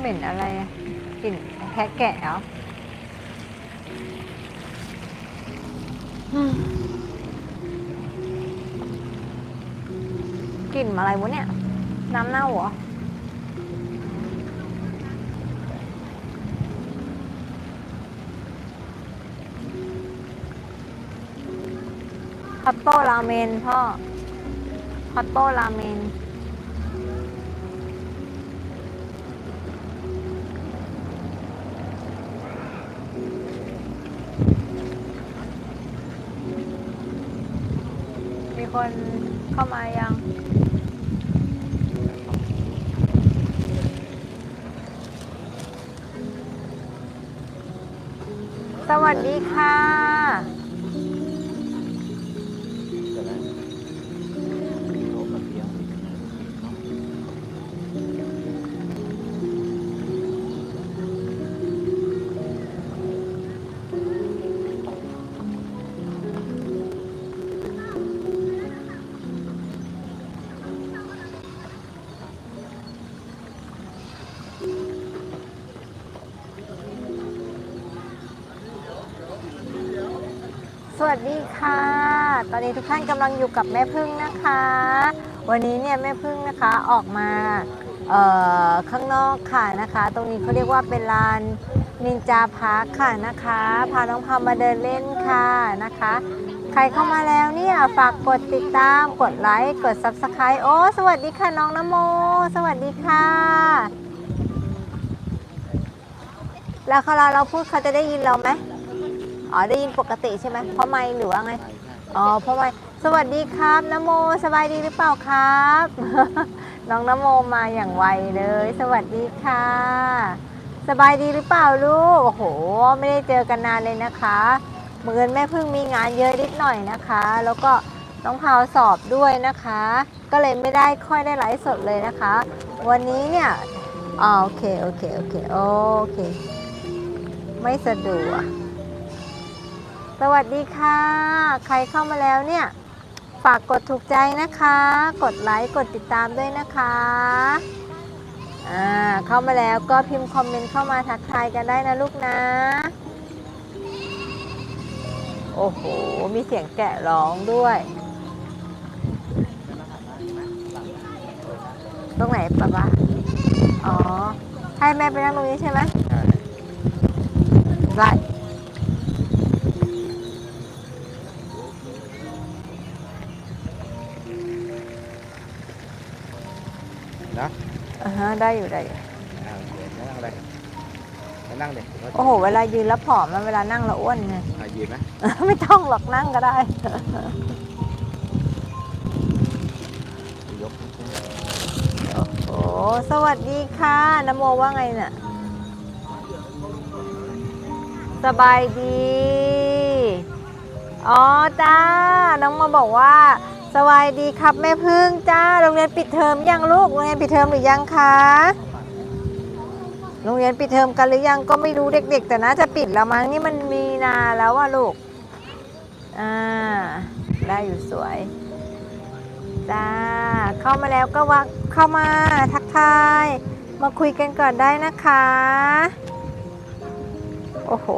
เหม็นอะไรอะกลิ่นแค่แกะเหรออืมกลิ่นอะไรวะเนี่ย น้ำเน่าเหรอฮอตโต้ราเมนพ่อฮอตโต้ราเมน คนเข้ามายังสวัสดีค่ะ สวัสดีค่ะ ตอนนี้ทุกท่านกำลังอยู่กับแม่พึ่งนะคะ วันนี้เนี่ยแม่พึ่งนะคะออกมาข้างนอกค่ะนะคะ ตรงนี้เขาเรียกว่าเป็นลานนินจาพาร์คค่ะนะคะ พาน้องพามาเดินเล่นค่ะนะคะ ใครเข้ามาแล้วเนี่ยฝากกดติดตามกดไลค์กด Subscribe โอ้สวัสดีค่ะน้องนโม สวัสดีค่ะ แล้วเวลาเราพูดเขาจะได้ยินเราไหม อ๋อได้ยินปกติใช่ไหมเพราะไม่หรือว่าไงใช่ใช่อ๋อเพราะว่าสวัสดีครับนโมสบายดีหรือเปล่าครับ น้องนโมมาอย่างไวเลย สวัสดีค่ะ สบายดีหรือเปล่าลูก โอ้โห ไม่ได้เจอกันนานเลยนะคะเมื่อแม่เพิ่งมีงานเยอะนิดหน่อยนะคะ แล้วก็น้องพาวสอบด้วยนะคะ ก็เลยไม่ได้ค่อยได้ไลฟ์สดเลยนะคะ วันนี้เนี่ยอ๋อโอเค โอเค โอเค โอเค ไม่สะดวก สวัสดีค่ะ ใครเข้ามาแล้วเนี่ย ฝากกดถูกใจนะคะ กดไลค์กดติดตามด้วยนะคะอ่าเข้ามาแล้วก็พิมพ์คอมเมนต์เข้ามาทักทายกันได้นะลูกนะ โอ้โห มีเสียงแกะร้องด้วย ตรงไหนปะปะอ๋อ ให้แม่ไปนั่งตรงนี้ใช่ไหมใช่ได้ ได้อยู่ได้อยู่อ่าโอเคนั่งเลยไปนั่งเลยโอ้โห เวลายืนแล้วผอมแล้วเวลานั่งแล้วอ้วนไง อ่ายืนไหมไม่ต้องหรอกนั่งก็ได้ ยกโอ้สวัสดีค่ะนโมว่าไงน่ะ สบายดี อ๋อจ้า น้องมาบอกว่า สบายดีครับแม่พึ่งจ้าโรงเรียนปิดเทอมยังลูกโรงเรียนปิดเทอมหรือยังคะโรงเรียนปิดเทอมกันหรือยังก็ไม่รู้เด็ก ๆ แต่น่าจะปิดแล้วมั้งนี่มันมีนาแล้วว่าลูกอ่าได้อยู่สวยจ้าเข้ามาแล้วก็ว่าเข้ามาทักทาย มาคุยกันก่อนได้นะคะ โอ้โห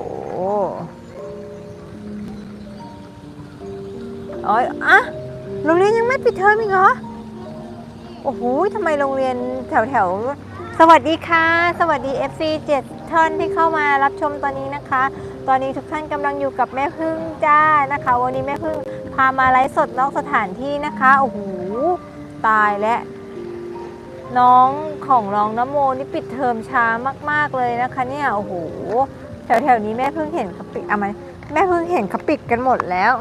อ้ยอะ โรงเรียนยังไม่ปิดเทอมอีกเหรอ โอ้โหทำไมโรงเรียนแถวแถวสวัสดีค่ะ สวัสดี FC 7ท่านที่เข้ามารับชมตอนนี้นะคะ ตอนนี้ทุกท่านกำลังอยู่กับแม่พึ่งจ้านะคะ วันนี้แม่พึ่งพามาไลฟ์สดนอกสถานที่นะคะโอ้โหตายแล้วน้องของน้องน้ำโมนี่ปิดเทอมช้ามาก ๆเลยนะคะเนี่ยโอ้โหแถวๆนี้แม่เพิ่งเห็นเขาปิดเอามาแม่เพิ่งเห็นเขาปิดกันหมดแล้ว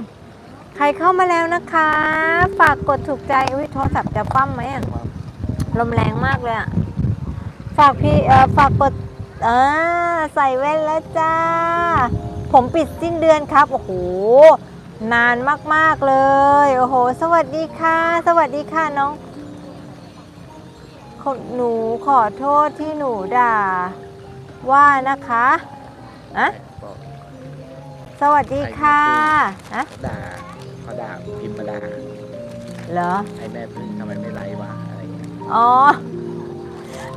ใครเข้ามาแล้วนะคะ ฝากกดถูกใจอุ้ยโทรศัพท์จะคว่ำไหมอะลมแรงมากเลยอะฝากพี่เออฝากกดอ่าใส่แว่นแล้วจ้า ผมปิดสิ้นเดือนครับ โอ้โห นานมากๆเลย โอ้โห สวัสดีค่ะ สวัสดีค่ะน้องหนูขอโทษที่หนูด่า ว่านะคะอะสวัสดีค่ะอะด่า เขาด่าพิมพ์มาด่าเหรอ ไอ้แม่พึ่งทำไมไม่ไลฟ์วะอะไรเงี้ยอ๋อ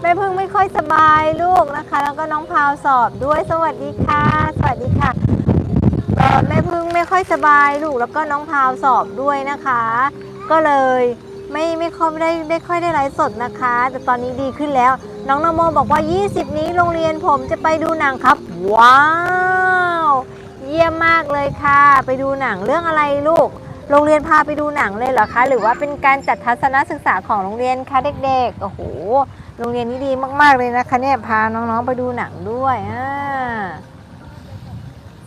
แม่พึ่งไม่ค่อยสบายลูกนะคะ แล้วก็น้องพาวสอบด้วยสวัสดีค่ะ สวัสดีค่ะเอ่อแม่พึ่งไม่ค่อยสบายลูกแล้วก็น้องพาวสอบด้วยนะคะ ก็เลยไม่ไม่ค่อยได้ได้ค่อยได้ไลฟ์สดนะคะ แต่ตอนนี้ดีขึ้นแล้ว น้องนโมบอกว่า 20 นี้โรงเรียนผมจะไปดูหนังครับ ว้าว เยี่ยมมากเลยค่ะ ไปดูหนังเรื่องอะไรลูก โรงเรียนพาไปดูหนังเลยเหรอคะ หรือว่าเป็นการจัดทัศนศึกษาของโรงเรียนคะเด็กๆ โอ้โห โรงเรียนนี้ดีมากๆเลยนะคะเนี่ยพาน้องๆไปดูหนังด้วยอ่า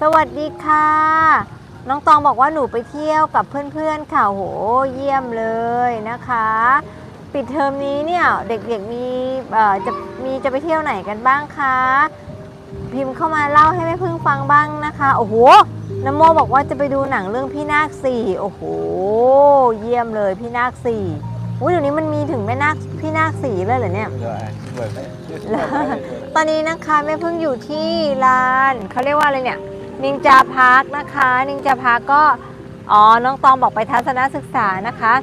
สวัสดีค่ะ น้องตองบอกว่าหนูไปเที่ยวกับเพื่อนๆค่ะโห เยี่ยมเลยนะคะ ปิดเทอมนี้เนี่ยเด็กๆมีเออจะมีจะไปเที่ยวไหนกันบ้างคะ พิมพ์เข้ามาเล่าให้แม่พึ่งฟังบ้างนะคะ โอ้โหนโมบอกว่าจะไปดูหนังเรื่องพี่นาคสี่โอ้โห เยี่ยมเลยพี่นาคสี่อุ้ยเดี๋ยวนี้มันมีถึงแม่นาคพี่นาคสี่เลยเหรอเนี่ยเดี๋ยวอะเหมือนไหมตอนนี้นะคะแม่เพิ่งอยู่ที่ร้านเขาเรียกว่าอะไรเนี่ยนินจาพาร์คนะคะนินจาพาร์คก็อ๋อน้องตองบอกไปทัศนศึกษานะคะ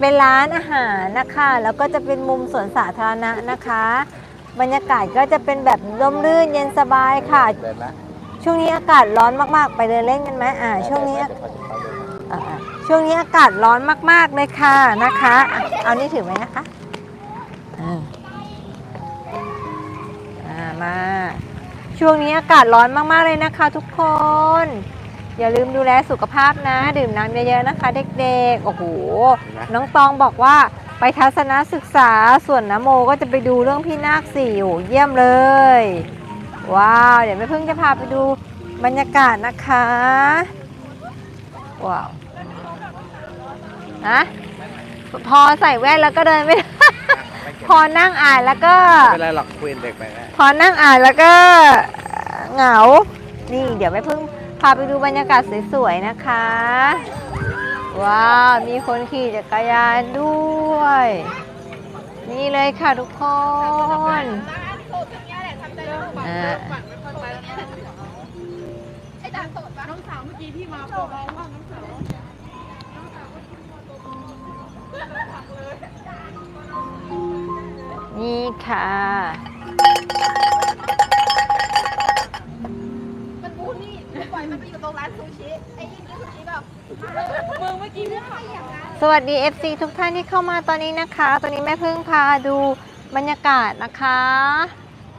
เป็นร้านอาหารนะคะ แล้วก็จะเป็นมุมสวนสาธารณะนะคะ บรรยากาศก็จะเป็นแบบร่มรื่นเย็นสบายค่ะ เดินไหมช่วงนี้อากาศร้อนมากๆ ไปเดินเล่นกันไหมอ่า ช่วงนี้เดี๋ยเขาจะเข้าเดินอ่าช่วงนี้อากาศร้อนมากๆเลยค่ะนะคะอะเอานี่ถือไว้นะคะอ่าอ่ามา ช่วงนี้อากาศร้อนมากๆเลยนะคะทุกคน อย่าลืมดูแลสุขภาพนะ ดื่มน้ำเยอะๆนะคะ เด็กๆ โอ้โหเห็นไหมน้องตองบอกว่า ไปทัศนศึกษาส่วนน้ำโมก็จะไปดูเรื่องพี่นาคสี่โอ้เยี่ยมเลย ว้าว เดี๋ยวแม่พึ่งจะพาไปดูบรรยากาศนะคะ ว้าวฮะพอใส่แว่นแล้วก็เดินไม่ได้พอนั่งอ่านแล้วก็ไม่เป็นไรหรอกคุยเด็กไปนะพอนั่งอ่านแล้วก็เหงา นี่เดี๋ยวแม่พึ่งพาไปดูบรรยากาศสวยๆนะคะ ว้าว มีคนขี่จักรยานด้วย นี่เลยค่ะทุกคนไอ้ด่านสดน้องสาวเมื่อกี้ที่มาโปรร้องว่าน้องสาวนี่ค่ะมันบูนี่ปล่อยมันไปอยู่ตรงร้านซูชิ ไอ้ยิ่งกินซูชิแบบ มึงเมื่อกี้เอย่างนั้นสวัสดี FC ทุกท่านที่เข้ามาตอนนี้นะคะ ตอนนี้แม่พึ่งพาดูบรรยากาศนะคะ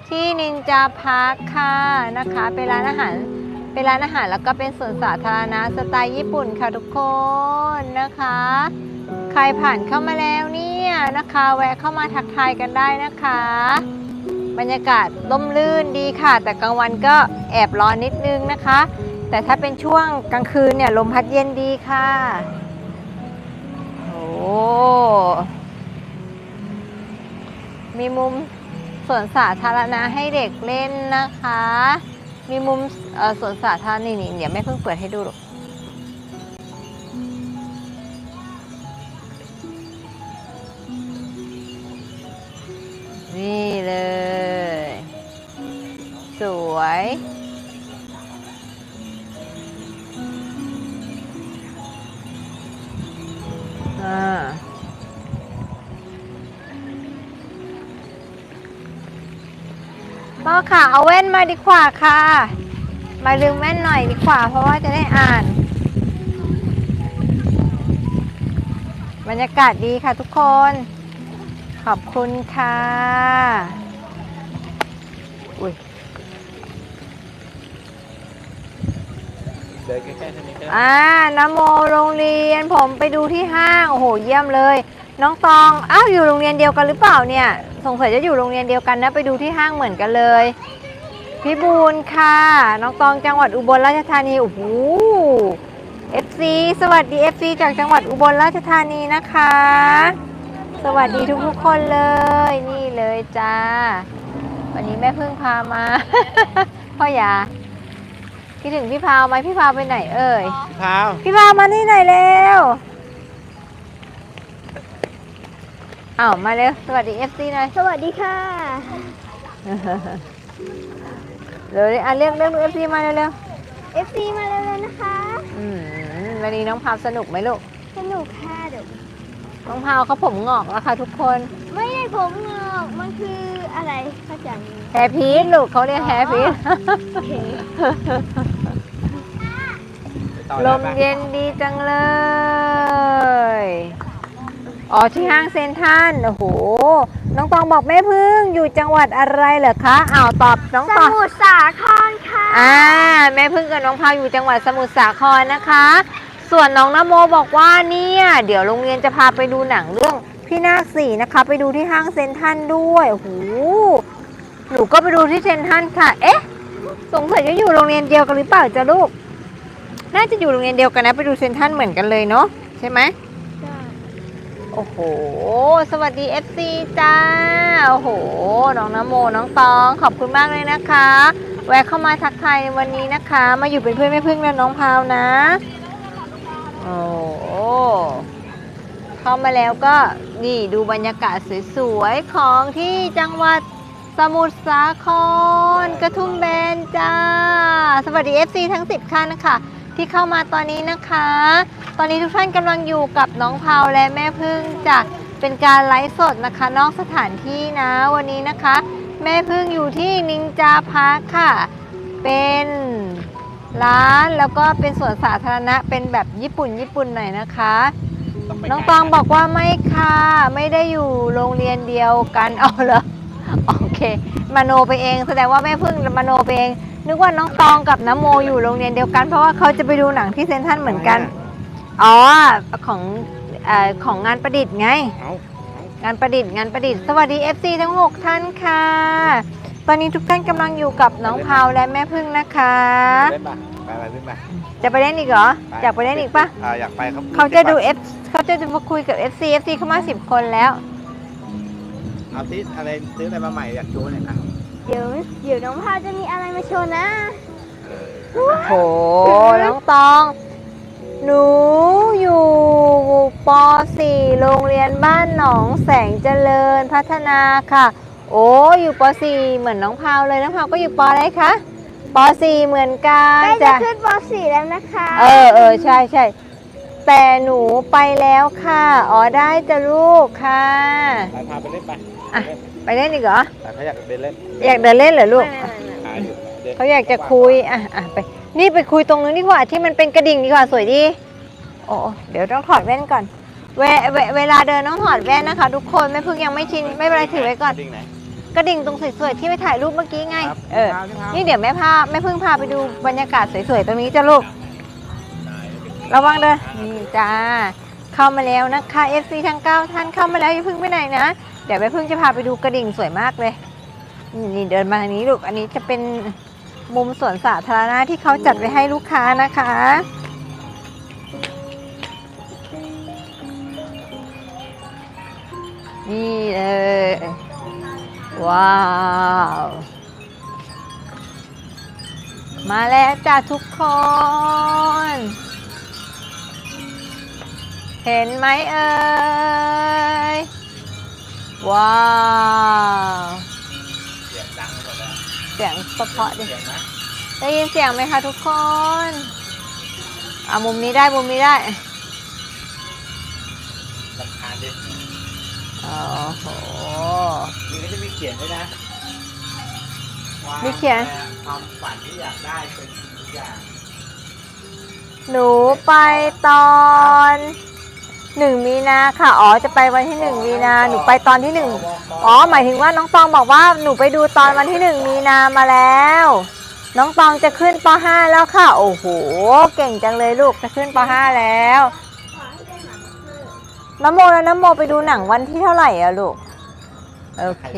ที่นินจาพาร์คค่ะนะคะ เป็นร้านอาหารเป็นร้านอาหารแล้วก็เป็นสวนสาธารณะสไตล์ญี่ปุ่นค่ะทุกคนนะคะ ใครผ่านเข้ามาแล้วเนี่ยนะคะ แวะเข้ามาทักทายกันได้นะคะ บรรยากาศร่มรื่นดีค่ะ แต่กลางวันก็แอบร้อนนิดนึงนะคะ แต่ถ้าเป็นช่วงกลางคืนเนี่ยลมพัดเย็นดีค่ะ โอ้มีมุมสวนสาธารณะให้เด็กเล่นนะคะ มีมุมสวนสาธารณะนี่นี่เดี๋ยวแม่เพิ่งเปิดให้ดูหรอกนี่เลย สวย พ่อค่ะเอาแว่นมาดีกว่าค่ะ มาลืมแว่นหน่อยดีกว่า เพราะว่าจะได้อ่าน บรรยากาศดีค่ะทุกคน ขอบคุณค่ะ อุ้ยเดินใกล้ๆเท่านี้ก็ได้อ่านโมโรงเรียนผมไปดูที่ห้าง โอ้โห เยี่ยมเลย น้องตอง อ้าว อยู่โรงเรียนเดียวกันหรือเปล่าเนี่ย สงสัยจะอยู่โรงเรียนเดียวกันนะ ไปดูที่ห้างเหมือนกันเลยพี่บูนค่ะ น้องตองจังหวัดอุบลราชธานี โอ้โห FC สวัสดี FC จากจังหวัดอุบลราชธานีนะคะ สวัสดีทุกๆคนเลย นี่เลยจ้า วันนี้แม่เพิ่งพามา พ่อยาคิดถึงพี่พาวไหมพี่พาวไปไหนเอ่ย พี่พาว พี่พาวมานี่หน่อยเร็ว อ้าวมาเร็วสวัสดี FC หน่อยสวัสดีค่ะเร็วๆอะเรียกเรียก FC มาเร็ว FC มาเร็วๆนะคะ ๆอืมวันนี้น้องพาวสนุกไหมลูกสนุกค่ะเดี๋ยวน้องพาวเขาผมงอกแล้วค่ะทุกคนไม่ได้ผมงอกมันคืออะไรเข้าใจไหมแฮร์พีทลูกเขาเรียกแฮร์พีทโอเคไปต่อลได้มปะ เย็นดีจังเลย อ๋อที่ห้างเซ็นทรัลโอ้โห น้องตองบอกแม่พึ่งอยู่จังหวัดอะไรเหรอคะอ้าวตอบน้องสตองมุทรสาครค่ะอ่าแม่พึ่งกับน้องพาวอยู่จังหวัดสมุทรสาครนะคะ ส่วนน้องนโมบอกว่าเนี่ยเดี๋ยวโรงเรียนจะพาไปดูหนังเรื่องพี่นาคสี่นะคะ ไปดูที่ห้างเซ็นทรัลด้วยโอ้โหหนูก็ไปดูที่เซ็นทรัลค่ะ เอ๊ะสงสัยจะอยู่โรงเรียนเดียวกันหรือเปล่าจ๊ะลูก น่าจะอยู่โรงเรียนเดียวกันนะ ไปดูเซ็นทรัลเหมือนกันเลยเนาะใช่ไหม โอ้โห สวัสดี FC จ้า โอ้โห น้องนโม น้องตอง ขอบคุณมากเลยนะคะ แวะเข้ามาทักทายในวันนี้นะคะ มาอยู่เป็นเพื่อนแม่พึ่งและน้องพาวนะ โอ้โหเข้ามาแล้วก็นี่ดูบรรยากาศสวยๆ ของที่จังหวัดสมุทรสาคร กระทุ่มแบนจ้า สวัสดี FC ทั้ง 10คันนะคะที่เข้ามาตอนนี้นะคะ ตอนนี้ทุกท่านกำลังอยู่กับน้องพาวและแม่พึ่งจะเป็นการไลฟ์สดนะคะ นอกสถานที่นะวันนี้นะคะ แม่พึ่งอยู่ที่นินจาพาร์คค่ะ เป็นร้านแล้วก็เป็นสวนสาธารณะเป็นแบบญี่ปุ่นญี่ปุ่นหน่อยนะคะ ไปน้องตองบอกว่าไม่ค่ะ ไม่ได้อยู่โรงเรียนเดียวกันเอาเหรอโอเคมโนไปเอง แสดงว่าแม่พึ่งมโนไปเอง นึกว่าน้องตองกับน้ำโมอยู่โรงเรียนเดียวกัน เพราะว่าเขาจะไปดูหนังที่เซนทรันเหมือนกัน อ๋อของเออของงานประดิษฐ์ไง เอางานประดิษฐ์งานประดิษฐ์สวัสดี FC ทั้ง 6 ท่านค่ะ ตอนนี้ทุกท่านกำลังอยู่กับน้องพาวและแม่พึ่งนะคะ ไปเล่นปะไปไปเล่นปะจะไปเล่นอีกเหรอ ไปอยากไปเล่นอีกปะอ่าอยากไปครับเขาจะดู F เขาจะมาคุยกับ FC FC เข้ามา 10 คนแล้ว เอาที่อะไรซื้ออะไรมาใหม่อยากโชว์หน่อยนะเดี๋ยวเดี๋ยวน้องพาวจะมีอะไรมาโชว์นะโอ้โหน้องตอง หนูอยู่ป .4 โรงเรียนบ้านหนองแสงเจริญพัฒนาค่ะ โอ้อยู่ป .4 เหมือนน้องพาวเลยน้องพาวก็อยู่ปอะไรคะป .4 เหมือนกันใกล้จะจ้ะขึ้นป .4 แล้วนะคะเออเออใช่ใช่แต่หนูไปแล้วค่ะ อ๋อได้จะลูกค่ะ ไปพาไปเล่นไปอะ ไปเล่นอีกเหรอ แต่เขาอยากไปเล่นอยากเดินเล่นเหรอลูก ไม่ไม่ไม่หาอยู่ดินเขาอยากจะคุย อะอะไป นี่ไปคุยตรงนู้นดีกว่าที่มันเป็นกระดิ่งดีกว่าสวยดี โอ้เดี๋ยวต้องถอดแว่นก่อน เวเวเวลาเดินต้องถอดแว่นนะคะ ทุกคนแม่พึ่งยังไม่ชินไม่เป็นไรถือไว้ก่อน ดิ่งไหน กระดิ่งตรงสวยๆที่ไปถ่ายรูปเมื่อกี้ไง ครับเออ ครับ นี่เดี๋ยวแม่พาแม่พึ่งพาไปดูบรรยากาศสวยๆตรงนี้จ้ะลูก ระวังเด้อนี่จ้า เข้ามาแล้วนะคะ FC ทั้ง9ท่านเข้ามาแล้วอย่าเพึ่งไปไหนนะ เดี๋ยวแม่พึ่งจะพาไปดูกระดิ่งสวยมากเลย นี่นี่เดินมาทางนี้ลูก อันนี้จะเป็น มุมสวนสาธารณะที่เขาจัดไว้ให้ลูกค้านะคะ นี่เลยว้าว มาแล้วจ้าทุกคน เห็นไหมเอ่ย ว้าว เสียงเพราะๆดิเสียงนะได้ยินเสียงไหมคะทุกคน อะมุมนี้ได้มุมนี้ได้ลำคาญดิโอ้โหนี่ก็จะมีเขียนด้วยนะว่ามีเขียน ความฝันที่อยากได้เป็นทุกอย่างหนูไปตอน หนึ่งมีนาค่ะ อ๋อ จะไปวันที่หนึ่งมีนา หนูไปตอนที่หนึ่งอ๋อ หมายถึงว่าน้องตองบอกว่าหนูไปดูตอนวันที่หนึ่งมีนามาแล้ว น้องตองจะขึ้นป .5 แล้วค่ะ โอ้โห เก่งจังเลยลูก จะขึ้นป .5 แล้วน้ำโมแล้วน้ำโมไปดูหนังวันที่เท่าไหร่อะลูก โอเค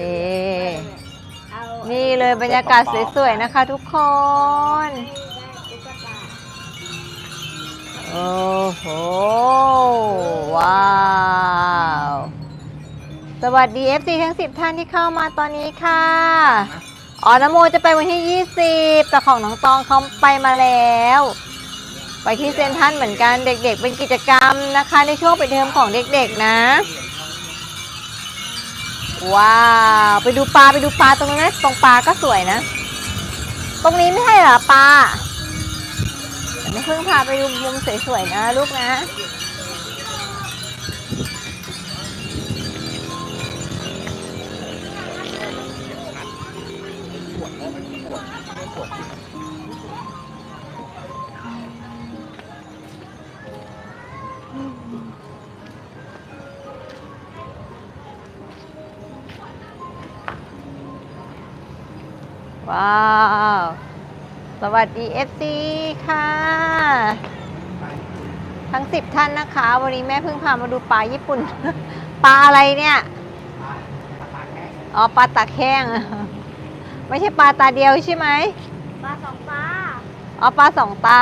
นี่เลยบรรยากาศสวยๆนะคะทุกคน โอ้โห ว้าว สวัสดี FC ทั้ง 10 ท่านที่เข้ามาตอนนี้ค่ะ อ๋อนโมจะไปวันที่ 20 แต่ของน้องตองเขาไปมาแล้ว ไปที่เซนทรันเหมือนกันเด็กๆ เป็นกิจกรรมนะคะ ในช่วงปิดเทอมของเด็กๆนะ ว้าว ไปดูปลาไปดูปลาตรงนั้นตรงปลาก็สวยนะ ตรงนี้ไม่ใช่เหรอปลา เพิ่งพาไปดูมุมสวยๆนะลูกนะ ว้าว สวัสดี FC ค่ะ ทั้ง 10 ท่านนะคะ วันนี้แม่เพิ่งพามาดูปลาญี่ปุ่น ปลาอะไรเนี่ยอ๋อปลาตาแข้ง ไม่ใช่ปลาตาเดียวใช่ไหมปลาสองปลาอ๋อปลาสองตา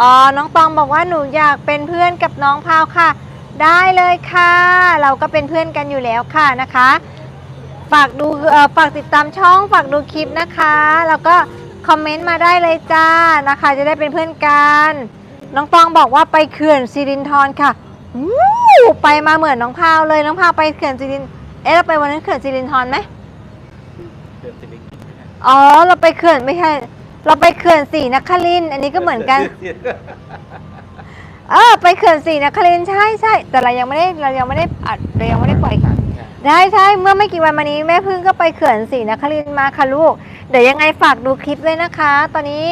อ๋อ น้องตองบอกว่าหนูอยากเป็นเพื่อนกับน้องพาวค่ะ ได้เลยค่ะ เราก็เป็นเพื่อนกันอยู่แล้วค่ะนะคะ ฝากดูเอ่อฝากติดตามช่องฝากดูคลิปนะคะ แล้วก็คอมเมนต์มาได้เลยจ้านะคะ จะได้เป็นเพื่อนกัน น้องตองบอกว่าไปเขื่อนสิรินธรค่ะวู้ไปมาเหมือนน้องพาวเลยน้องพาวไปเขื่อนสิรินเอ๊ะเราไปวันนั้นเขื่อนสิรินธรไหมเดือดสิลิงอ๋อเราไปเขื่อนไม่ใช่ เราไปเขื่อนสีนครินทร์อันนี้ก็เหมือนกัน เออไปเขื่อนสีนครินทร์ใช่ใช่แต่เรายังไม่ได้เรายังไม่ได้อัดเรายังไม่ได้ปล่อยได้ใช่เมื่อไม่กี่วันมานี้แม่พึ่งก็ไปเขื่อนสีนครินทร์มาค่ะลูก เดี๋ยวยังไงฝากดูคลิปเลยนะคะ ตอนนี้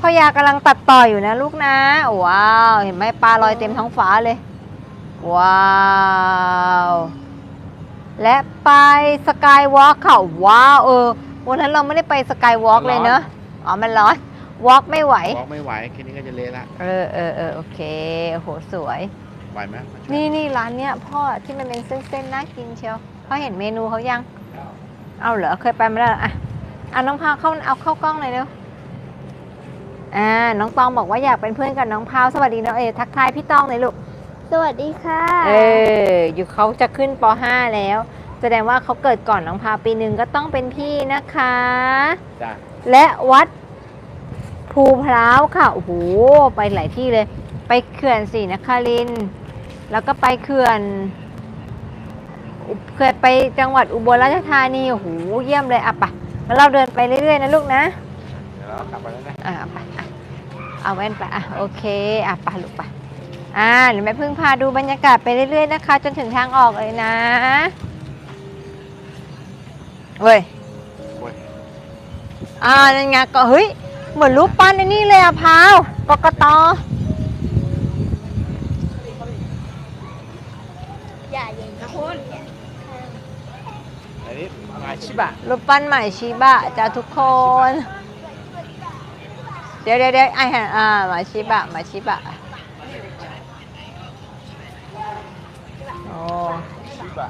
พ่อยากำลังตัดต่ออยู่นะลูกนะว้าวเห็นไหมปลาลอยเต็มท้องฟ้าเลย ว้าวและไปสกายวอล์กค่ะว้าวเออวันนั้นเราไม่ได้ไปสกายวอล์กเลยเนอะ อ๋อ มันร้อนวอล์กไม่ไหว บอกไม่ไหวแค่นี้ก็จะเละละเออเออเออโอเคโอ้โหสวย ไหวไหมนี่นี่ร้านเนี้ยพ่อที่มันเป็นเส้นๆน่ากินเชียวพ่อเห็นเมนูเขายัง เอาเหรอเคยไปมาแล้วเหรออะอะน้องพาวเข้าเอาเข้ากล้องหน่อยเร็วอ่าน้องตองบอกว่าอยากเป็นเพื่อนกับน้องพาวสวัสดีน้องเอทักทายพี่ตองหน่อยลูกสวัสดีค่ะเอออยู่เขาจะขึ้นป .5 แล้ว แสดงว่าเขาเกิดก่อนน้องพาวปีหนึ่งก็ต้องเป็นพี่นะคะ จ้า และวัดภูพร้าวค่ะ โอ้โห ไปหลายที่เลย ไปเขื่อนศรีนครินทร์แล้วก็ไปเขื่อนอุเคยไปจังหวัดอุบลราชธานี โอ้โห เยี่ยมเลยอะไปะแล้วเราเดินไปเรื่อยๆนะลูกนะ เดี๋ยวเรากลับไปแล้วนะอะไปอะเอาแว่นไปอะโอเค อะไปลูกไปอ่าเดี๋ยวแม่พึ่งพาดูบรรยากาศไปเรื่อยๆนะคะ จนถึงทางออกเลยนะเว้ยโอ้ย อ่านั่นไงก็เฮ้ยเหมือนรูปปั้นในนี่เลยอะพาวกกตอย่าเย็นนะคุณอันนี้มาชิชิบะบะรูปปั้นใหม่ชิบะจ้าทุกคน เดี๋ยวเดี๋ยวเดี๋ยวไอ้ห่าอ่ามาชิบะมาชิบะโอ้ชิบะ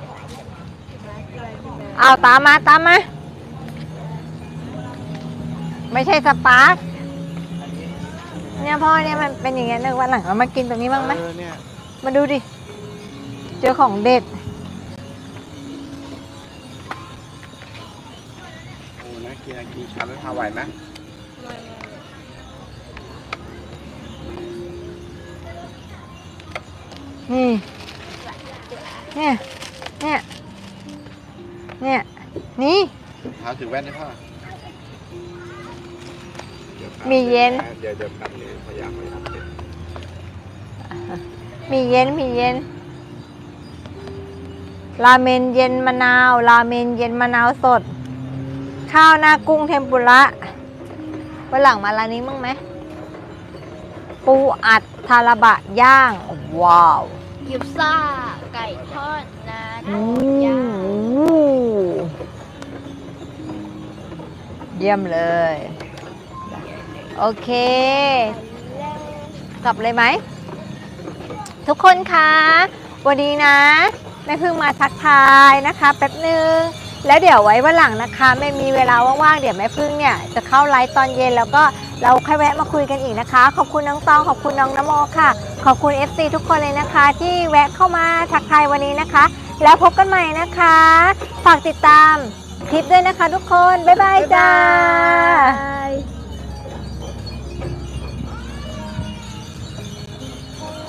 เอาตามมาตามมา ไม่ใช่สปาร์คเนี่ยพ่อเนี่ยมันเป็นอย่างเงี้ยนึกวันหลังเรามากินตรงนี้บ้างไหมเออเนี่ยมาดูดิ เจอของเด็ด โอ้นะกินกินชาแล้วทาไหวไหมนี่ เนี่ย เนี่ย เนี่ย นี่ เท้าถือแว่นได้ป่ะดี๋วครับ มีเย็น เดี๋ยวเดี๋ยวแป๊บนึงพยายามพยายามเสร็จมีเย็น มีเย็น ราเมนเย็นมะนาว ราเมนเย็นมะนาวสด ข้าวหน้ากุ้งเทมปุระวันหลังมาร้านนี้มั้างไหม ปูอัดทาราบะย่าง ว้าว กิฟซ่า ไก่ทอดนาทอือดย่างมเยี่ยมเลย โอเค กลับเลยไหม ทุกคนคะ วันนี้นะแม่เพิ่งมาทักทายนะคะแป๊บนึง แล้วเดี๋ยวไว้วันหลังนะคะไม่มีเวลาว่างๆเดี๋ยวแม่พึ่งเนี่ยจะเข้าไลฟ์ตอนเย็นแล้วก็เราค่อยแวะมาคุยกันอีกนะคะ ขอบคุณน้องตองขอบคุณน้องนโมค่ะ ขอบคุณ FC ทุกคนเลยนะคะ ที่แวะเข้ามาทักทายวันนี้นะคะ แล้วพบกันใหม่นะคะ ฝากติดตามคลิปด้วยนะคะทุกคน บ๊ายบายจ้า